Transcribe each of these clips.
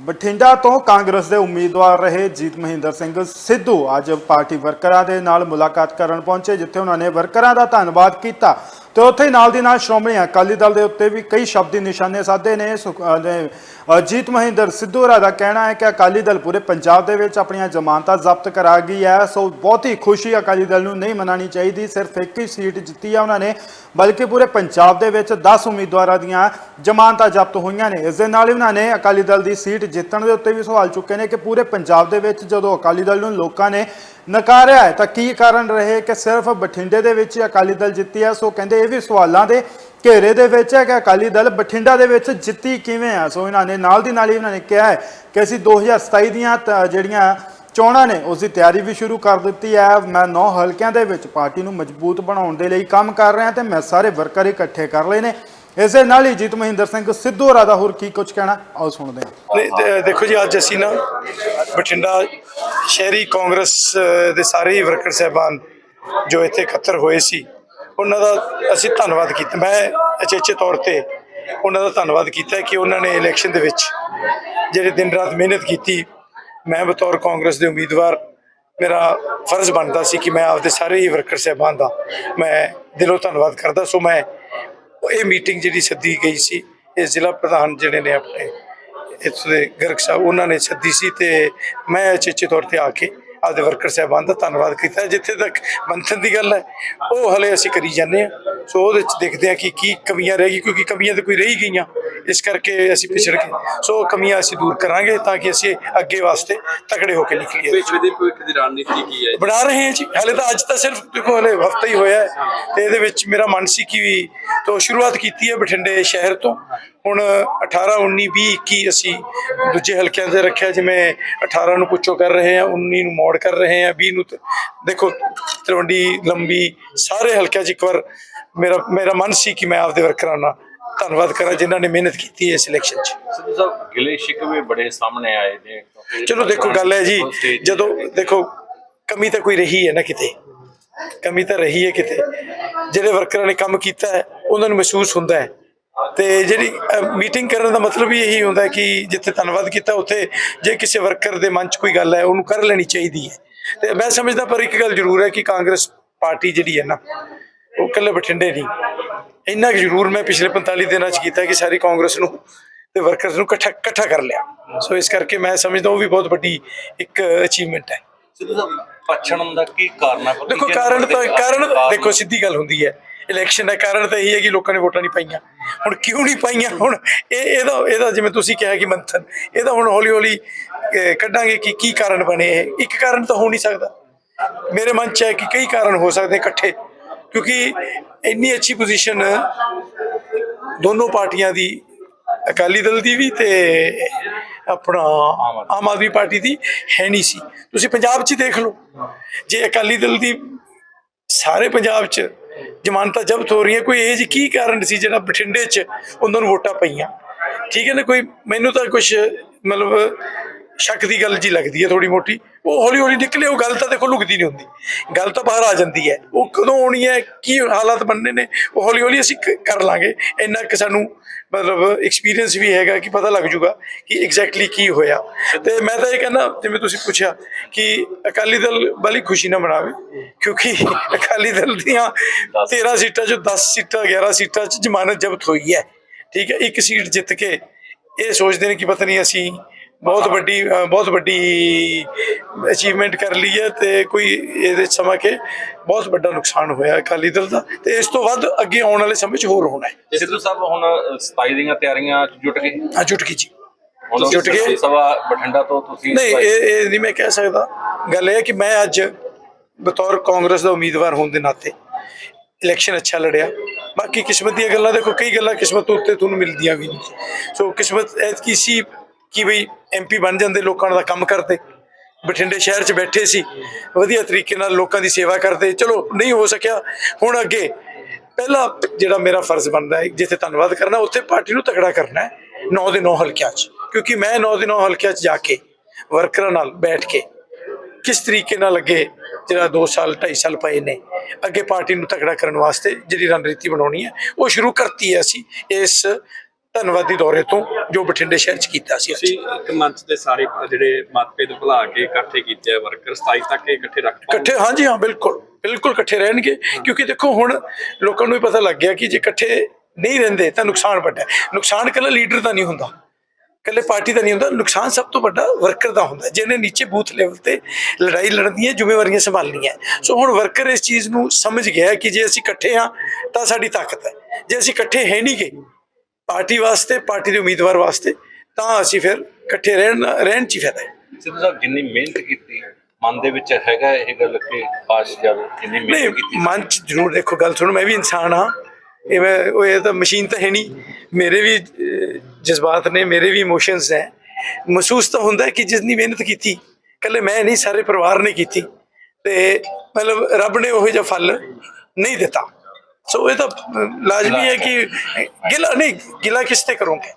ਬਠਿੰਡਾ ਤੋਂ ਕਾਂਗਰਸ ਦੇ ਉਮੀਦਵਾਰ ਰਹੇ ਜੀਤ ਮਹਿੰਦਰ ਸਿੰਘ ਸਿੱਧੂ। ਅੱਜ ਪਾਰਟੀ ਵਰਕਰਾਂ ਦੇ ਨਾਲ ਮੁਲਾਕਾਤ ਕਰਨ ਪਹੁੰਚੇ, ਜਿੱਥੇ ਉਹਨਾਂ ਨੇ ਵਰਕਰਾਂ ਦਾ ਧੰਨਵਾਦ ਕੀਤਾ। ਤੇ ਉੱਥੇ ਹੀ ਨਾਲ ਦੀ ਨਾਲ ਸ਼੍ਰੋਮਣੀ ਅਕਾਲੀ ਦਲ ਦੇ ਉੱਤੇ ਵੀ ਕਈ ਸ਼ਬਦੀ ਨਿਸ਼ਾਨੇ ਸਾਧੇ ਨੇ। ਸੁਖ- ਅਹ ਜੀਤ ਮਹਿੰਦਰ ਸਿੱਧੂ ਹੋਰਾਂ ਦਾ ਕਹਿਣਾ ਹੈ ਕਿ ਅਕਾਲੀ ਦਲ ਪੂਰੇ ਪੰਜਾਬ ਦੇ ਵਿੱਚ ਆਪਣੀਆਂ ਜ਼ਮਾਨਤਾਂ ਜ਼ਬਤ ਕਰਾ ਗਈ ਹੈ। ਸੋ ਬਹੁਤ ਹੀ ਖੁਸ਼ੀ ਅਕਾਲੀ ਦਲ ਨੂੰ ਨਹੀਂ ਮਨਾਣੀ ਚਾਹੀਦੀ। ਸਿਰਫ ਇੱਕ ਹੀ ਸੀਟ ਜਿੱਤੀ ਹੈ ਉਹਨਾਂ ਨੇ, ਬਲਕਿ ਪੂਰੇ ਪੰਜਾਬ ਦੇ ਵਿੱਚ 10 ਉਮੀਦਵਾਰਾਂ ਦੀਆਂ ਜ਼ਮਾਨਤਾਂ ਜ਼ਬਤ ਹੋਈਆਂ ਨੇ। ਇਸ ਦੇ ਨਾਲ ਹੀ ਉਹਨਾਂ ਨੇ ਅਕਾਲੀ ਦਲ ਦੀ ਸੀਟ ਜਿੱਤਣ ਦੇ ਉੱਤੇ ਵੀ ਸਵਾਲ ਚੁੱਕੇ ਨੇ ਕਿ ਪੂਰੇ ਪੰਜਾਬ ਦੇ ਵਿੱਚ ਜਦੋਂ ਅਕਾਲੀ ਦਲ ਨੂੰ ਲੋਕਾਂ ਨੇ ਨਕਾਰਿਆ ਹੈ। ਤਾਂ ਕੀ ਕਾਰਨ ਰਹੇ ਕਿ ਸਿਰਫ ਬਠਿੰਡੇ ਦੇ ਵਿੱਚ ਅਕਾਲੀ ਦਲ ਜਿੱਤੀ ਹੈ? ਸੋ ਕਹਿੰਦੇ ਇਹ ਵੀ ਸਵਾਲਾਂ ਦੇ ਘੇਰੇ ਦੇ ਵਿੱਚ ਹੈ ਕਿ ਅਕਾਲੀ ਦਲ ਬਠਿੰਡਾ ਦੇ ਵਿੱਚ ਜਿੱਤੀ ਕਿਵੇਂ ਆ ਸੋ ਇਹਨਾਂ ਨੇ ਨਾਲ ਦੀ ਨਾਲ ਹੀ ਇਹਨਾਂ ਨੇ ਕਿਹਾ ਹੈ ਕਿ ਅਸੀਂ 2027 ਦੀਆਂ ਤ- ਜਿਹੜੀਆਂ ਚੋਣਾਂ ਨੇ, ਉਸ ਦੀ ਤਿਆਰੀ ਵੀ ਸ਼ੁਰੂ ਕਰ ਦਿੱਤੀ ਹੈ। ਮੈਂ ਨੌ ਹਲਕਿਆਂ ਦੇ ਵਿੱਚ ਪਾਰਟੀ ਨੂੰ ਮਜ਼ਬੂਤ ਬਣਾਉਣ ਦੇ ਲਈ ਕੰਮ ਕਰ ਰਿਹਾ ਤੇ ਮੈਂ ਸਾਰੇ ਵਰਕਰ ਇਕੱਠੇ ਕਰ ਲਏ ਨੇ। ਇਸੇ ਨਾਲ ਹੀ ਜੀਤ ਮਹਿੰਦਰ ਸਿੰਘ ਸਿੱਧੂ ਹੋਰਾਂ ਦਾ ਹੋਰ ਕੀ ਕੁਝ ਕਹਿਣਾ? ਆਓ ਸੁਣਦੇ ਹਾਂ। ਦੇਖੋ ਜੀ, ਅੱਜ ਅਸੀਂ ਨਾ ਬਠਿੰਡਾ ਸ਼ਹਿਰੀ ਕਾਂਗਰਸ ਦੇ ਸਾਰੇ ਹੀ ਵਰਕਰ ਸਹਿਬਾਨ ਜੋ ਇੱਥੇ ਇਕੱਤਰ ਹੋਏ ਸੀ, ਉਹਨਾਂ ਦਾ ਅਸੀਂ ਧੰਨਵਾਦ ਕੀਤਾ। ਮੈਂ ਅਚੇਚੇ ਤੌਰ ਤੇ ਉਹਨਾਂ ਦਾ ਧੰਨਵਾਦ ਕੀਤਾ ਕਿ ਉਹਨਾਂ ਨੇ ਇਲੈਕਸ਼ਨ ਦੇ ਵਿੱਚ ਜਿਹੜੇ ਦਿਨ ਰਾਤ ਮਿਹਨਤ ਕੀਤੀ, ਮੈਂ ਬਤੌਰ ਕਾਂਗਰਸ ਦੇ ਉਮੀਦਵਾਰ, ਮੇਰਾ ਫਰਜ਼ ਬਣਦਾ ਸੀ ਕਿ ਮੈਂ ਆਪਦੇ ਸਾਰੇ ਹੀ ਵਰਕਰ ਸਹਿਬਾਨ ਦਾ ਮੈਂ ਦਿਲੋਂ ਧੰਨਵਾਦ ਕਰਦਾ। ਸੋ ਮੈਂ ਇਹ ਮੀਟਿੰਗ ਜਿਹੜੀ ਸੱਦੀ ਗਈ ਸੀ, ਇਹ ਜ਼ਿਲ੍ਹਾ ਪ੍ਰਧਾਨ ਜਿਹੜੇ ਨੇ ਆਪਣੇ ਇੱਥੋਂ ਦੇ ਗਰਗ ਸਾਹਿਬ, ਉਹਨਾਂ ਨੇ ਸੱਦੀ ਸੀ ਤੇ ਮੈਂ ਚੇਚੇ ਤੌਰ ਤੇ ਆ ਕੇ ਆਪਦੇ ਵਰਕਰ ਸਾਹਿਬਾਨ ਦਾ ਧੰਨਵਾਦ ਕੀਤਾ, ਜਿੱਥੇ ਤੱਕ ਮੰਥਨ ਦੀ ਗੱਲ ਹੈ, ਉਹ ਹਲੇ ਅਸੀਂ ਕਰੀ ਜਾਂਦੇ ਆ ਸੋ ਉਹਦੇ ਵਿੱਚ ਦੇਖਦੇ ਆ ਕਿ ਕੀ ਕਮੀਆਂ ਰਹਿ ਗਈ ਕਿਉਂਕਿ ਕਮੀਆਂ ਤਾਂ ਕੋਈ ਰਹੀ ਗਈਆਂ। ਇਸ ਕਰਕੇ ਅਸੀਂ ਪਿਛੜ ਗਏ ਸੋ ਕਮੀਆਂ ਅਸੀਂ ਦੂਰ ਕਰਾਂਗੇ ਤਾਂ ਕਿ ਅਸੀਂ ਅੱਗੇ ਵਾਸਤੇ ਤਕੜੇ ਹੋ ਕੇ ਨਿਕਲੀਏ। ਵਿਸ਼ਵ ਦੀ ਭਵਿੱਖ ਦੀ ਰਣਨੀਤੀ ਕੀ ਹੈ? ਬਣਾ ਰਹੇ ਹਾਂ ਜੀ। ਹਲੇ ਤਾਂ ਅੱਜ ਤਾਂ ਸਿਰਫ ਦੇਖੋ ਹਲੇ ਹਫਤਾ ਹੀ ਹੋਇਆ ਹੈ ਤੇ ਇਹਦੇ ਵਿੱਚ ਮੇਰਾ ਮਨ ਸੀ ਕਿ ਵੀ ਤੋਂ ਸ਼ੁਰੂਆਤ ਕੀਤੀ ਹੈ ਬਠਿੰਡੇ ਸ਼ਹਿਰ ਤੋਂ। ਹੁਣ 18 19 20 21 ਅਸੀਂ ਦੂਜੇ ਹਲਕਿਆਂ ਤੇ ਰੱਖਿਆ ਜਿਵੇਂ 18 ਨੂੰ ਪੁੱਛੋ ਕਰ ਰਹੇ ਹਾਂ 19 ਨੂੰ ਮੋੜ ਕਰ ਰਹੇ ਹਾਂ 20 ਨੂੰ ਦੇਖੋ ਤਲਵੰਡੀ ਲੰਬੀ ਸਾਰੇ ਹਲਕਿਆਂ 'ਚ ਇੱਕ ਵਾਰ ਮੇਰਾ ਮੇਰਾ ਮਨ ਸੀ ਕਿ ਮੈਂ ਆਪਦੇ ਵਰਕਰਾਂ ਨਾਲ ਧੰਨਵਾਦ ਕਰਾਂ ਜਿਨ੍ਹਾਂ ਨੇ ਮਿਹਨਤ ਕੀਤੀ ਹੈ ਇਸ ਇਲੈਕਸ਼ਨ 'ਚ। ਸਿੱਧੂ ਸਾਹਿਬ ਗਿਲੇ ਸ਼ਿਕਵੇ ਬੜੇ ਸਾਹਮਣੇ ਆਏ ਨੇ। ਚਲੋ ਦੇਖੋ ਗੱਲ ਹੈ ਜੀ ਜਦੋਂ ਦੇਖੋ ਕਮੀ ਤਾਂ ਕੋਈ ਰਹੀ ਹੈ ਨਾ ਕਿਤੇ। ਕਮੀ ਤਾਂ ਰਹੀ ਹੈ ਕਿਤੇ। ਜਿਹੜੇ ਵਰਕਰਾਂ ਨੇ ਕੰਮ ਕੀਤਾ ਹੈ ਉਹਨਾਂ ਨੂੰ ਮਹਿਸੂਸ ਹੁੰਦਾ ਹੈ। ਤੇ ਜਿਹੜੀ ਮੀਟਿੰਗ ਕਰਨ ਦਾ ਮਤਲਬ ਵੀ ਇਹੀ ਹੁੰਦਾ ਹੈ ਕਿ ਜਿੱਥੇ ਧੰਨਵਾਦ ਕੀਤਾ ਉੱਥੇ ਜੇ ਕਿਸੇ ਵਰਕਰ ਦੇ ਮਨ 'ਚ ਕੋਈ ਗੱਲ ਹੈ ਉਹਨੂੰ ਕਰ ਲੈਣੀ ਚਾਹੀਦੀ ਹੈ। ਤੇ ਮੈਂ ਸਮਝਦਾ ਪਰ ਇੱਕ ਗੱਲ ਜ਼ਰੂਰ ਹੈ ਕਿ ਕਾਂਗਰਸ ਪਾਰਟੀ ਜਿਹੜੀ ਹੈ ਨਾ ਉਹ ਇਕੱਲੇ ਬਠਿੰਡੇ ਨਹੀਂ। ਇੰਨਾ ਜ਼ਰੂਰ ਮੈਂ ਪਿਛਲੇ 45 ਦਿਨਾਂ 'ਚ ਕੀਤਾ ਕਿ ਸਾਰੀ ਕਾਂਗਰਸ ਨੂੰ ਤੇ ਵਰਕਰਸ ਨੂੰ ਇਕੱਠਾ ਇਕੱਠਾ ਕਰ ਲਿਆ। ਸੋ ਇਸ ਕਰਕੇ ਮੈਂ ਸਮਝਦਾ ਉਹ ਵੀ ਬਹੁਤ ਵੱਡੀ ਇੱਕ ਅਚੀਵਮੈਂਟ ਹੈ। ਸਿੱਧੂ ਸਾਹਿਬ ਪਛੜਨ ਦਾ ਕੀ ਕਾਰਨ ਹੈ? ਦੇਖੋ ਕਾਰਨ ਤਾਂ ਕਾਰਨ ਦੇਖੋ ਸਿੱਧੀ ਗੱਲ ਹੁੰਦੀ ਹੈ। ਇਲੈਕਸ਼ਨ ਦਾ ਕਾਰਨ ਤਾਂ ਇਹੀ ਹੈ ਕਿ ਲੋਕਾਂ ਨੇ ਵੋਟਾਂ ਨਹੀਂ ਪਾਈਆਂ। ਹੁਣ ਕਿਉਂ ਨਹੀਂ ਪਾਈਆਂ? ਹੁਣ ਇਹ ਇਹਦਾ ਇਹਦਾ ਜਿਵੇਂ ਤੁਸੀਂ ਕਿਹਾ ਕਿ ਮੰਥਨ ਇਹਦਾ ਹੁਣ ਹੌਲੀ ਹੌਲੀ ਕੱਢਾਂਗੇ ਕਿ ਕੀ ਕਾਰਨ ਬਣੇ ਇਹ। ਇੱਕ ਕਾਰਨ ਤਾਂ ਹੋ ਨਹੀਂ ਸਕਦਾ। ਮੇਰੇ ਮਨ ਚ ਹੈ ਕਿ ਕਈ ਕਾਰਨ ਹੋ ਸਕਦੇ ਇਕੱਠੇ। ਕਿਉਂਕਿ ਇੰਨੀ ਅੱਛੀ ਪੋਜੀਸ਼ਨ ਦੋਨੋਂ ਪਾਰਟੀਆਂ ਦੀ ਅਕਾਲੀ ਦਲ ਦੀ ਵੀ ਤੇ ਆਪਣਾ ਆਮ ਆਦਮੀ ਪਾਰਟੀ ਦੀ ਹੈ ਨਹੀਂ ਸੀ। ਤੁਸੀਂ ਪੰਜਾਬ 'ਚ ਦੇਖ ਲਓ ਜੇ ਅਕਾਲੀ ਦਲ ਦੀ ਸਾਰੇ ਪੰਜਾਬ 'ਚ ਜ਼ਮਾਨਤਾਂ ਜ਼ਬਤ ਹੋ ਰਹੀਆਂ ਕੋਈ ਇਹ ਜੀ ਕੀ ਕਾਰਨ ਸੀ ਜਿਹੜਾ ਬਠਿੰਡੇ 'ਚ ਉਹਨਾਂ ਨੂੰ ਵੋਟਾਂ ਪਈਆਂ? ਠੀਕ ਹੈ ਨਾ ਕੋਈ ਮੈਨੂੰ ਤਾਂ ਕੁਝ ਮਤਲਬ ਸ਼ੱਕ ਦੀ ਗੱਲ ਜੀ ਲੱਗਦੀ ਹੈ ਥੋੜੀ ਮੋਟੀ। ਉਹ ਹੌਲੀ ਹੌਲੀ ਨਿਕਲੇ, ਉਹ ਗੱਲ ਤਾਂ ਦੇਖੋ ਲੁਕਦੀ ਨਹੀਂ ਹੁੰਦੀ। ਗੱਲ ਤਾਂ ਬਾਹਰ ਆ ਜਾਂਦੀ ਹੈ। ਉਹ ਕਦੋਂ ਆਉਣੀ ਹੈ, ਕੀ ਹਾਲਾਤ ਬਣਨੇ ਨੇ, ਉਹ ਹੌਲੀ ਹੌਲੀ ਅਸੀਂ ਕ- ਕਰ ਲਾਂਗੇ। ਇੰਨਾ ਕਿ ਸਾਨੂੰ ਮਤਲਬ ਐਕਸਪੀਰੀਅੰਸ ਵੀ ਹੈਗਾ ਕਿ ਪਤਾ ਲੱਗ ਜੂਗਾ ਕਿ ਐਗਜ਼ੈਕਟਲੀ ਕੀ ਹੋਇਆ। ਤੇ ਮੈਂ ਤਾਂ ਇਹ ਕਹਿੰਦਾ, ਜਿਵੇਂ ਤੁਸੀਂ ਪੁੱਛਿਆ ਕਿ ਅਕਾਲੀ ਦਲ ਵਾਲੀ ਖੁਸ਼ੀ ਨਾ ਮਨਾਵੇ, ਕਿਉਂਕਿ ਅਕਾਲੀ ਦਲ ਦੀਆਂ 13 ਸੀਟਾਂ ਚੋਂ 10 ਸੀਟਾਂ 11 ਸੀਟਾਂ 'ਚ ਜ਼ਮਾਨਤ ਜ਼ਬਤ ਹੋਈ ਹੈ। ਠੀਕ ਹੈ, ਇੱਕ ਸੀਟ ਜਿੱਤ ਕੇ ਇਹ ਸੋਚਦੇ ਨੇ ਕਿ ਪਤਾ ਨਹੀਂ ਅਸੀਂ ਬਹੁਤ ਵੱਡੀ ਬਹੁਤ ਵੱਡੀ ਅਚੀਵਮੈਂਟ ਕਰ ਲਈ ਹੈ ਤੇ ਕੋਈ ਇਹਦੇ ਸਮਾਂ ਕੇ ਬਹੁਤ ਵੱਡਾ ਨੁਕਸਾਨ ਹੋਇਆ ਅਕਾਲੀ ਦਲ ਦਾ ਤੇ ਇਸ ਤੋਂ ਵੱਧ ਅੱਗੇ ਆਉਣ ਵਾਲੇ ਸਮੇਂ 'ਚ ਹੋਰ ਹੋਣਾ ਹੈ। ਸਿੱਧੂ ਸਾਹਿਬ ਹੁਣ 27 ਦੀਆਂ ਤਿਆਰੀਆਂ 'ਚ ਜੁਟ ਗਏ? ਆ ਜੁਟ ਗਈ ਜੀ। ਹੁਣ ਜੁਟ ਗਏ? ਸਭਾ ਬਠਿੰਡਾ ਤੋਂ ਤੁਸੀਂ ਨਹੀਂ ਇਹ ਇਹ ਨਹੀਂ ਮੈਂ ਕਹਿ ਸਕਦਾ। ਗੱਲ ਇਹ ਹੈ ਕਿ ਮੈਂ ਅੱਜ ਬਤੌਰ ਕਾਂਗਰਸ ਦਾ ਉਮੀਦਵਾਰ ਹੋਣ ਦੇ ਨਾਤੇ ਇਲੈਕਸ਼ਨ ਅੱਛਾ ਲੜਿਆ। ਬਾਕੀ ਕਿਸਮਤ ਦੀਆਂ ਗੱਲਾਂ ਦੇਖੋ ਕਈ ਗੱਲਾਂ ਕਿਸਮਤ ਉੱਤੇ ਤੁਹਾਨੂੰ ਮਿਲਦੀਆਂ ਵੀ ਨਹੀਂ। ਸੋ ਕਿਸਮਤ ਐਤਕੀ ਸੀ ਕਿ ਬਈ ਐਮਪੀ ਬਣ ਜਾਂਦੇ ਲੋਕਾਂ ਦਾ ਕੰਮ ਕਰਦੇ। ਬਠਿੰਡੇ ਸ਼ਹਿਰ 'ਚ ਬੈਠੇ ਸੀ, ਵਧੀਆ ਤਰੀਕੇ ਨਾਲ ਲੋਕਾਂ ਦੀ ਸੇਵਾ ਕਰਦੇ। ਚਲੋ, ਨਹੀਂ ਹੋ ਸਕਿਆ। ਹੁਣ ਅੱਗੇ, ਪਹਿਲਾ ਜਿਹੜਾ ਮੇਰਾ ਫਰਜ਼ ਬਣਦਾ ਹੈ, ਜਿੱਥੇ ਧੰਨਵਾਦ ਕਰਨਾ, ਉੱਥੇ ਪਾਰਟੀ ਨੂੰ ਤਕੜਾ ਕਰਨਾ ਹੈ 9 ਦੇ 9 ਹਲਕਿਆਂ 'ਚ। ਕਿਉਂਕਿ ਮੈਂ 9 ਦੇ 9 ਹਲਕਿਆਂ 'ਚ ਜਾ ਕੇ, ਵਰਕਰਾਂ ਨਾਲ ਬੈਠ ਕੇ, ਕਿਸ ਤਰੀਕੇ ਨਾਲ ਅੱਗੇ ਜਿਹੜਾ 2 ਸਾਲ 2.5 ਸਾਲ ਪਏ ਨੇ, ਅੱਗੇ ਪਾਰਟੀ ਨੂੰ ਤਕੜਾ ਕਰਨ ਵਾਸਤੇ ਜਿਹੜੀ ਰਣਨੀਤੀ ਬਣਾਉਣੀ ਹੈ, ਉਹ ਸ਼ੁਰੂ ਕਰਤੀ ਹੈ ਅਸੀਂ ਇਸ ਧੰਨਵਾਦੀ ਦੌਰੇ ਤੋਂ ਜੋ ਬਠਿੰਡੇ ਸ਼ਹਿਰ 'ਚ ਕੀਤਾ ਸੀ ਅਸੀਂ ਇੱਕ ਮੰਚ ਤੇ ਸਾਰੇ ਜਿਹੜੇ ਮਤਭੇਦ ਭੁਲਾ ਕੇ ਇਕੱਠੇ ਕੀਤੇ ਆ ਵਰਕਰ 27 ਤੱਕ ਇਕੱਠੇ ਰੱਖ ਇਕੱਠੇ ਹਾਂਜੀ ਹਾਂ ਬਿਲਕੁਲ ਬਿਲਕੁਲ ਇਕੱਠੇ ਰਹਿਣਗੇ ਕਿਉਂਕਿ ਦੇਖੋ ਹੁਣ ਲੋਕਾਂ ਨੂੰ ਵੀ ਪਤਾ ਲੱਗ ਗਿਆ ਕਿ ਜੇ ਇਕੱਠੇ ਨਹੀਂ ਰਹਿੰਦੇ ਤਾਂ ਨੁਕਸਾਨ ਵੱਡਾ ਹੈ। ਨੁਕਸਾਨ ਇਕੱਲਾ ਲੀਡਰ ਦਾ ਨਹੀਂ ਹੁੰਦਾ। ਇਕੱਲੇ ਪਾਰਟੀ ਦਾ ਨਹੀਂ ਹੁੰਦਾ ਨੁਕਸਾਨ ਸਭ ਤੋਂ ਵੱਡਾ ਵਰਕਰ ਦਾ ਹੁੰਦਾ ਜਿਹਨੇ ਨੀਚੇ ਬੂਥ ਲੈਵਲ ਤੇ ਲੜਾਈ ਲੜਨ ਦੀਆਂ ਜ਼ਿੰਮੇਵਾਰੀਆਂ ਸੰਭਾਲਣੀਆਂ ਸੋ ਹੁਣ ਵਰਕਰ ਇਸ ਚੀਜ਼ ਨੂੰ ਸਮਝ ਗਿਆ ਕਿ ਜੇ ਅਸੀਂ ਇਕੱਠੇ ਹਾਂ ਤਾਂ ਸਾਡੀ ਤਾਕਤ ਹੈ। ਜੇ ਅਸੀਂ ਇਕੱਠੇ ਹੈ ਨਹੀਂ ਗੇ ਪਾਰਟੀ ਵਾਸਤੇ ਪਾਰਟੀ ਦੇ ਉਮੀਦਵਾਰ ਵਾਸਤੇ ਤਾਂ ਅਸੀਂ ਫਿਰ ਇਕੱਠੇ ਰਹਿਣ ਰਹਿਣ ਚ ਹੀ ਫਾਇਦਾ ਹੈ। ਸਿੱਧੂ ਸਾਹਿਬ ਜਿੰਨੀ ਮਿਹਨਤ ਕੀਤੀ ਮਨ ਦੇ ਵਿੱਚ ਹੈਗਾ ਇਹ ਗੱਲ ਕਿ ਕਾਸ਼ ਜਦ ਜਿੰਨੀ ਮਿਹਨਤ ਕੀਤੀ। ਮਨ ਚ ਜ਼ਰੂਰ ਦੇਖੋ ਗੱਲ ਸੁਣੋ ਮੈਂ ਵੀ ਇਨਸਾਨ ਹਾਂ। ਇਹ ਮੈਂ ਉਹ ਇਹ ਤਾਂ ਮਸ਼ੀਨ ਤਾਂ ਹੈ ਨਹੀਂ। ਮੇਰੇ ਵੀ ਜਜ਼ਬਾਤ ਨੇ ਮੇਰੇ ਵੀ ਇਮੋਸ਼ਨਸ ਹੈ। ਮਹਿਸੂਸ ਤਾਂ ਹੁੰਦਾ ਕਿ ਜਿੰਨੀ ਮਿਹਨਤ ਕੀਤੀ ਕੱਲੇ ਮੈਂ ਨਹੀਂ ਸਾਰੇ ਪਰਿਵਾਰ ਨੇ ਕੀਤੀ। ਤੇ ਮਤਲਬ ਰੱਬ ਨੇ ਉਹੋ ਜਿਹਾ ਫਲ ਨਹੀਂ ਦਿੱਤਾ। ਸੋ ਇਹ ਤਾਂ ਲਾਜ਼ਮੀ ਹੈ ਕਿ ਗਿਲਾ ਨਹੀਂ ਗਿਲਾ ਕਿਸ ਤੇ ਕਰੋਗੇ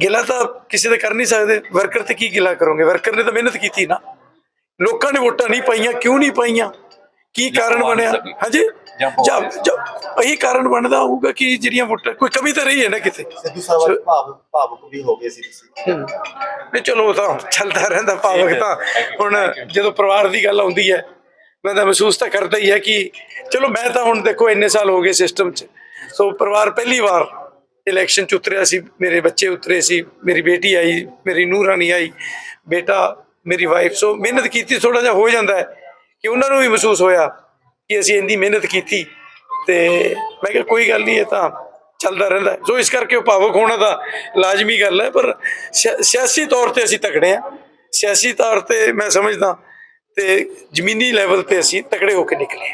ਗਿਲਾ ਤਾਂ ਕਿਸੇ ਤੇ ਕਰ ਨਹੀਂ ਸਕਦੇ ਵਰਕਰ ਤੇ ਕੀ ਗਿਲਾ ਕਰੋਗੇ ਵਰਕਰ ਨੇ ਤਾਂ ਮਿਹਨਤ ਕੀਤੀ ਨਾ ਲੋਕਾਂ ਨੇ ਵੋਟਾਂ ਨਹੀਂ ਪਾਈਆਂ ਕਿਉਂ ਨਹੀਂ ਪਾਈਆਂ ਕੀ ਕਾਰਨ ਬਣਿਆ। ਹਾਂਜੀ ਜਾਂ ਇਹੀ ਕਾਰਨ ਬਣਦਾ ਹੋਊਗਾ ਕਿ ਜਿਹੜੀਆਂ ਵੋਟਾਂ ਕੋਈ ਕਮੀ ਤਾਂ ਰਹੀ ਹੈ ਨਾ ਕਿਤੇ ਸਿੱਧੂ ਸਾਹਿਬ ਭਾਵ ਭਾਵੁਕ ਵੀ ਹੋ ਗਏ ਸੀ ਤੁਸੀਂ ਨਹੀਂ ਚਲੋ ਤਾਂ ਚੱਲਦਾ ਰਹਿੰਦਾ ਭਾਵਕ ਤਾਂ ਹੁਣ ਜਦੋਂ ਪਰਿਵਾਰ ਦੀ ਗੱਲ ਆਉਂਦੀ ਹੈ ਮੈਂ ਤਾਂ ਮਹਿਸੂਸ ਤਾਂ ਕਰਦਾ ਹੀ ਹੈ ਕਿ ਚਲੋ ਮੈਂ ਤਾਂ ਹੁਣ ਦੇਖੋ ਇੰਨੇ ਸਾਲ ਹੋ ਗਏ ਸਿਸਟਮ 'ਚ। ਸੋ ਪਰਿਵਾਰ ਪਹਿਲੀ ਵਾਰ ਇਲੈਕਸ਼ਨ 'ਚ ਉਤਰਿਆ ਸੀ, ਮੇਰੇ ਬੱਚੇ ਉਤਰੇ ਸੀ, ਮੇਰੀ ਬੇਟੀ ਆਈ, ਮੇਰੀ ਨੂੰਹ ਰਾਣੀ ਆਈ, ਬੇਟਾ, ਮੇਰੀ ਵਾਈਫ ਸੋ ਮਿਹਨਤ ਕੀਤੀ ਥੋੜਾ ਜਿਹਾ ਹੋ ਜਾਂਦਾ ਹੈ ਕਿ ਉਹਨਾਂ ਨੂੰ ਵੀ ਮਹਿਸੂਸ ਹੋਇਆ ਕਿ ਅਸੀਂ ਇੰਨੀ ਮਿਹਨਤ ਕੀਤੀ ਤੇ ਮੈਂ ਕਿਹਾ ਕੋਈ ਗੱਲ ਨਹੀਂ, ਇਹ ਤਾਂ ਚੱਲਦਾ ਰਹਿੰਦਾ ਸੋ ਇਸ ਕਰਕੇ ਉਹ ਭਾਵੁਕ ਹੋਣਾ ਤਾਂ ਲਾਜ਼ਮੀ ਗੱਲ ਹੈ, ਪਰ ਸਿਆ- ਸਿਆਸੀ ਤੌਰ ਤੇ ਅਸੀਂ ਤਕੜੇ ਆ ਸਿਆਸੀ ਤੌਰ ਤੇ ਮੈਂ ਸਮਝਦਾ ਤੇ ਜ਼ਮੀਨੀ ਲੈਵਲ ਤੇ ਅਸੀਂ ਤਕੜੇ ਹੋ ਕੇ ਨਿਕਲੇ